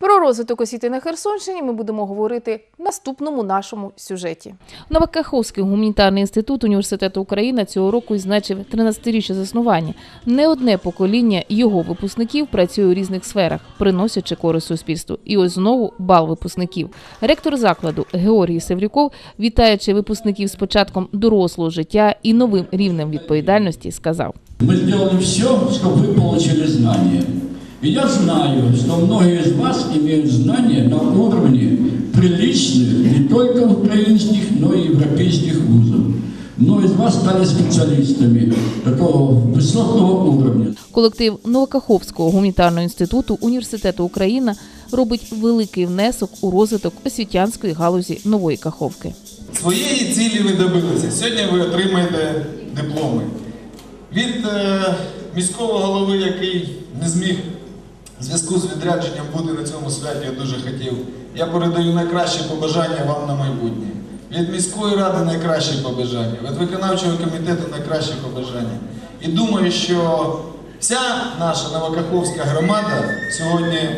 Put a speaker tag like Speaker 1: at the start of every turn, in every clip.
Speaker 1: Про розвиток освіти на Херсонщині ми будемо говорити в наступному нашому сюжеті. Новокаховський гуманітарний інститут університету України цього року відзначив 13-річчя заснування. Не одне покоління його випускників працює у різних сферах, приносячи користь суспільству. І ось знову бал випускників. Ректор закладу Георгій Севрюков, вітаючи випускників з початком дорослого життя і новим рівнем відповідальності, сказав.
Speaker 2: Мы сделали все, чтобы вы получили знания. И я знаю, что многие из вас имеют знания на уровне приличных не только украинских, но и европейских вузов. Многие из вас стали специалистами такого высокого уровня.
Speaker 1: Колектив Новокаховського гуманітарного інституту університету Україна робить великий внесок у розвиток освітянської галузі нової каховки.
Speaker 3: Своєї цілі ви добилися. Сьогодні ви отримаєте дипломи. Від е, міського голови, який не зміг зв'язку з відрядженням бути на цьому святі, я дуже хотів. Я передаю найкращі побажання вам на майбутнє. Від міської ради найкращі побажання, від виконавчого комітету найкращі побажання. І думаю, що вся наша Новокаховська громада сьогодні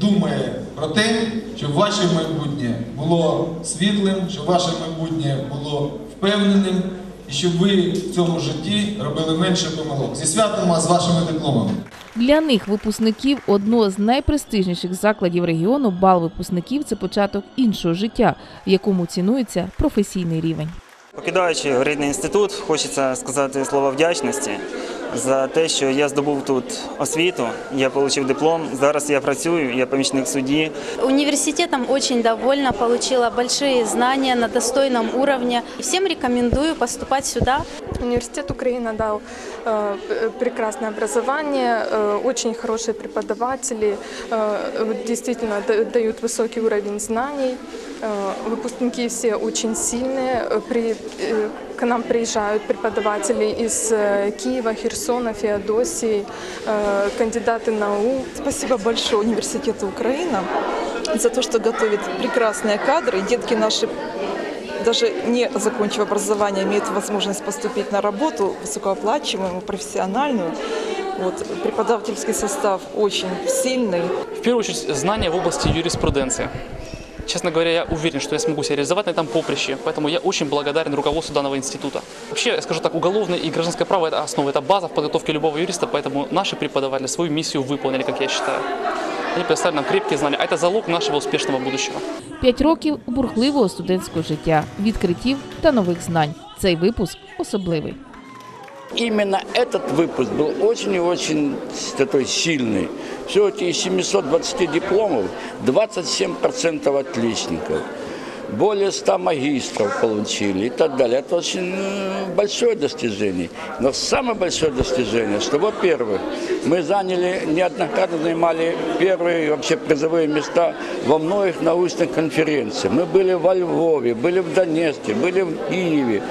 Speaker 3: думає про те, щоб ваше майбутнє було світлим, щоб ваше майбутнє було впевненим, і щоб ви в цьому житті робили менше помилок. Зі святом вас з вашими дипломами.
Speaker 1: Для них випускників одного з найпрестижніших закладів регіону бал випускників це початок іншого життя, в якому цінується професійний рівень.
Speaker 4: Покидаючи рідний інститут, хочеться сказати слова вдячності за те, що я здобув тут освіту, я отримав диплом. Зараз я працюю, я помічник судді.
Speaker 5: Университетом очень довольна, получила большие знания на достойном уровне. Всем рекомендую поступать сюда.
Speaker 6: Университет Украина дал э, п- прекрасное образование, э, очень хорошие преподаватели, э, вот действительно да- дают высокий уровень знаний. Э, выпускники все очень сильные. Э, При, э, к нам приезжают преподаватели из э, Киева, Херсона, Феодосии, э, кандидаты наук.
Speaker 7: Спасибо большое Университету Украина за то, что готовит прекрасные кадры. И детки наши, даже не закончив образование, имеют возможность поступить на работу высокооплачиваемую, профессиональную. Вот, преподавательский состав очень сильный.
Speaker 8: В первую очередь, знания в области юриспруденции. Честно говоря, я уверен, что я смогу себя реализовать на этом поприще, поэтому я очень благодарен руководству данного института. Вообще, я скажу так, уголовное и гражданское право – это основа, это база в подготовке любого юриста, поэтому наши преподаватели свою миссию выполнили, как я считаю. Они предоставили нам крепкие знания, а это залог нашего успешного будущего.
Speaker 1: П'ять років бурхливого студентського життя, відкриттів та нових знань. Цей випуск особливий.
Speaker 9: Именно этот выпуск был очень и очень такой сильный. Все эти из 720 дипломов 27% отличников. Более 100 магистров получили и так далее. Это очень большое достижение. Но самое большое достижение, что, во-первых, мы заняли, неоднократно занимали первые вообще призовые места во многих научных конференциях. Мы были во Львове, были в Донецке, были в Киеве,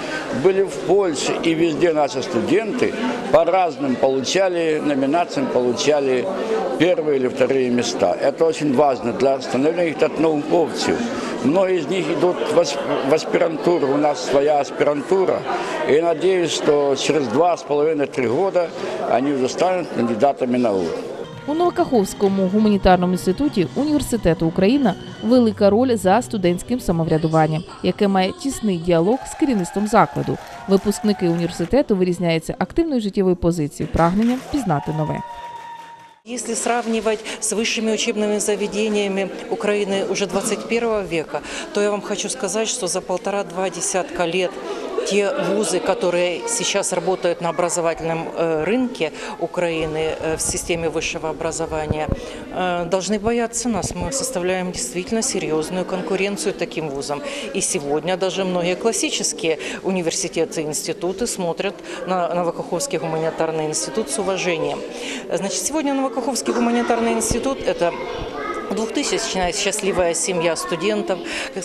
Speaker 9: были в Польше. И везде наши студенты по разным получали номинациям, получали первые или вторые места. Это очень важно для становления их как науковцев. Многие из них идут в ас- аспирантуру, у нас своя аспирантура. И надеюсь, что через два с половиной-три года они уже станут кандидатами наук.
Speaker 1: У Новокаховському гуманітарному інституті університету Україна велика роль за студентським самоврядуванням, яке має тісний діалог з керівництвом закладу. Випускники університету вирізняються активною життєвою позицією, прагненням пізнати нове.
Speaker 10: Если сравнивать с высшими учебными заведениями Украины уже 21 века, то я вам хочу сказать, что за полтора-два десятка лет те вузы, которые сейчас работают на образовательном э, рынке Украины э, в системе высшего образования, э, должны бояться нас. Мы составляем действительно серьезную конкуренцию таким вузам. И сегодня даже многие классические университеты и институты смотрят на Новокаховский гуманитарный институт с уважением. Значит, сегодня Новокаховский гуманитарный институт – это Двухтысячная счастливая семья студентов,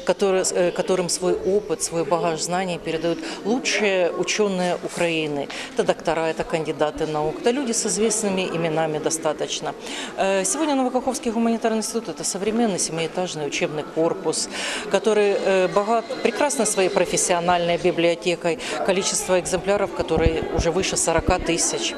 Speaker 10: которые, э, которым свой опыт, свой багаж знаний передают лучшие ученые Украины. Это доктора, это кандидаты наук, это люди с известными именами достаточно. Э, Сегодня Новокаховский гуманитарный институт – это современный семиэтажный учебный корпус, который э, богат прекрасно своей профессиональной библиотекой, количество экземпляров, которые уже выше 40 тысяч.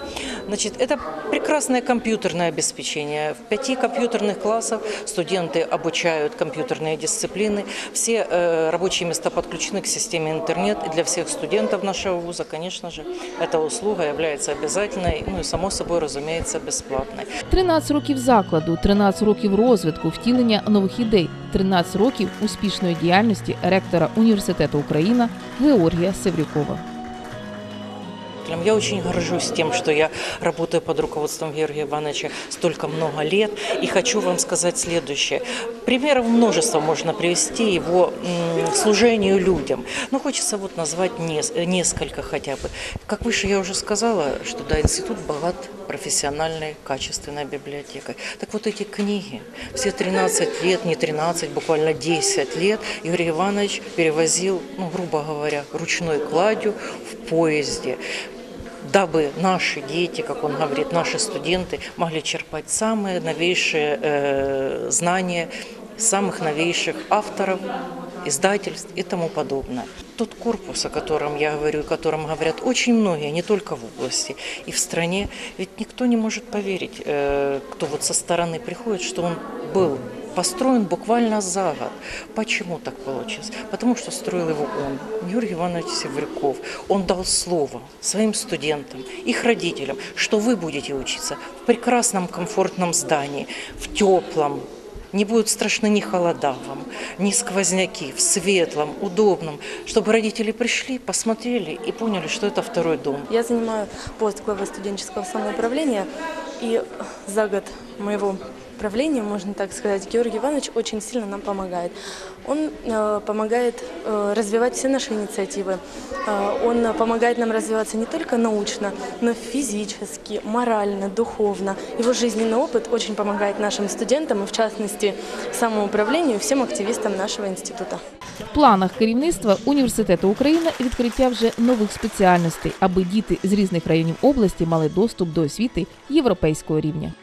Speaker 10: Значит, это прекрасное компьютерное обеспечение. В пяти компьютерных классах студенты обучают компьютерные дисциплины, все э, рабочие места подключены к системе интернет. И для всех студентов нашего вуза, конечно же, эта услуга является обязательной, ну и само собой, разумеется, бесплатной.
Speaker 1: 13 років закладу, 13 років розвитку, втілення нових ідей, 13 років успішної діяльності ректора університету Україна Георгія Севрюкова.
Speaker 10: Я очень горжусь тем, что я работаю под руководством Георгия Ивановича столько много лет. И хочу вам сказать следующее. Примеров множество можно привести его служению людям. Но хочется вот назвать нес- несколько хотя бы. Как выше я уже сказала, что да, институт богат профессиональной, качественной библиотекой. Так вот эти книги, все 13 лет, не 13, буквально 10 лет, Юрий Иванович перевозил, ну, грубо говоря, ручной кладью в поезде дабы наши дети, как он говорит, наши студенты могли черпать самые новейшие э, знания самых новейших авторов, издательств и тому подобное. Тот корпус, о котором я говорю, о котором говорят очень многие, не только в области и в стране, ведь никто не может поверить, э, кто вот со стороны приходит, что он был построен буквально за год. Почему так получилось? Потому что строил его он, Юрий Иванович Севрюков. Он дал слово своим студентам, их родителям, что вы будете учиться в прекрасном, комфортном здании, в теплом, не будут страшны ни холода вам, ни сквозняки, в светлом, удобном, чтобы родители пришли, посмотрели и поняли, что это второй дом.
Speaker 6: Я занимаю пост главы студенческого самоуправления, и за год моего правления, можно так сказать, Георгий Иванович очень сильно нам помогает. Он э, помогает э, развивать все наши инициативы. Э, он помогает нам развиваться не только научно, но физически, морально, духовно. Его жизненный опыт очень помогает нашим студентам и, в частности, самоуправлению и всем активистам нашего института.
Speaker 1: В планах керівництва університету України відкриття вже нових спеціальностей, аби діти з різних районів області мали доступ до освіти європейського рівня.